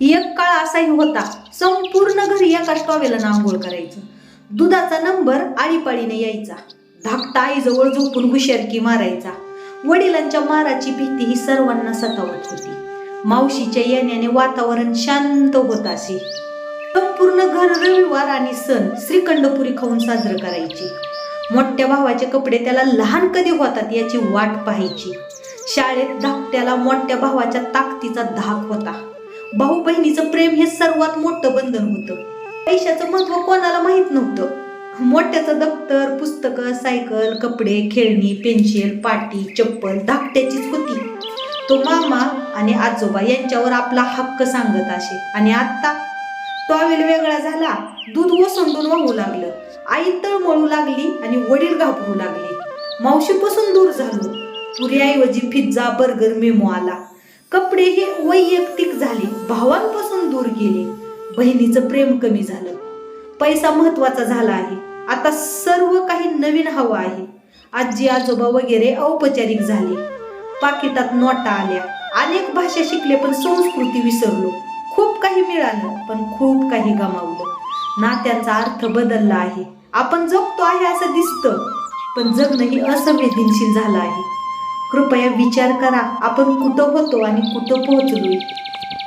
एक काळ असाही होता. संपूर्ण घरी एकाच टॉवेलानं आंघोळ करायचं. दुधाचा नंबर आळीपाळीने यायचा. धाकटा आईजवळ झोपून हुशारकी मारायचा. वडिलांच्या माराची भीती ही सर्वांना सतावत होती. मावशीच्या येण्याने वातावरण शांत होत असे. संपूर्ण घर रविवार आणि सण श्रीखंडपुरी खाऊन साजरं करायचे. मोठ्या भावाचे कपडे त्याला लहान कधी होतात याची वाट पाहायची. शाळेत धाकट्याला मोठ्या भावाच्या ताकदीचा धाक होता. भाऊ बहिणीचं प्रेम हे सर्वात मोठं बंधन होतं. पैशाचं महत्त्व कोणाला माहीत नव्हतं. मोठ्याचं दप्तर पुस्तकं सायकल कपडे खेळणी पेन्सिल पाटी चप्पल धाकट्याचीच होती. तो मामा आणि आजोबा यांच्यावर आपला हक्क सांगत असे. आणि आता टॉवेल वेगळा झाला. दूध ओसंडून वाहू लागलं. आई तळमळू लागली आणि वडील घाबरू लागले. मावशीपासून दूर झालो. पुऱ्याऐवजी पिझ्झा बर्गर मेमो आला. कपडे हे वैयक्तिक झाले भावांपासून दूर गेले. बहिणीचं प्रेम कमी झालं. पैसा महत्त्वाचा झाला आहे. आता सर्व काही नवीन हवं आहे. आजी आजोबा वगैरे औपचारिक झाले. पाकिटात नोटा आल्या. अनेक भाषा शिकले पण संस्कृती विसरलो. खूप काही मिळालं पण खूप काही गमावलं. नात्यांचा अर्थ बदलला आहे. आपण जगतो आहे असं दिसतं पण जगणं ही असंवेदनशील झालं आहे. कृपया विचार करा. आपण कुठं होतो आणि कुठं पोहोचलो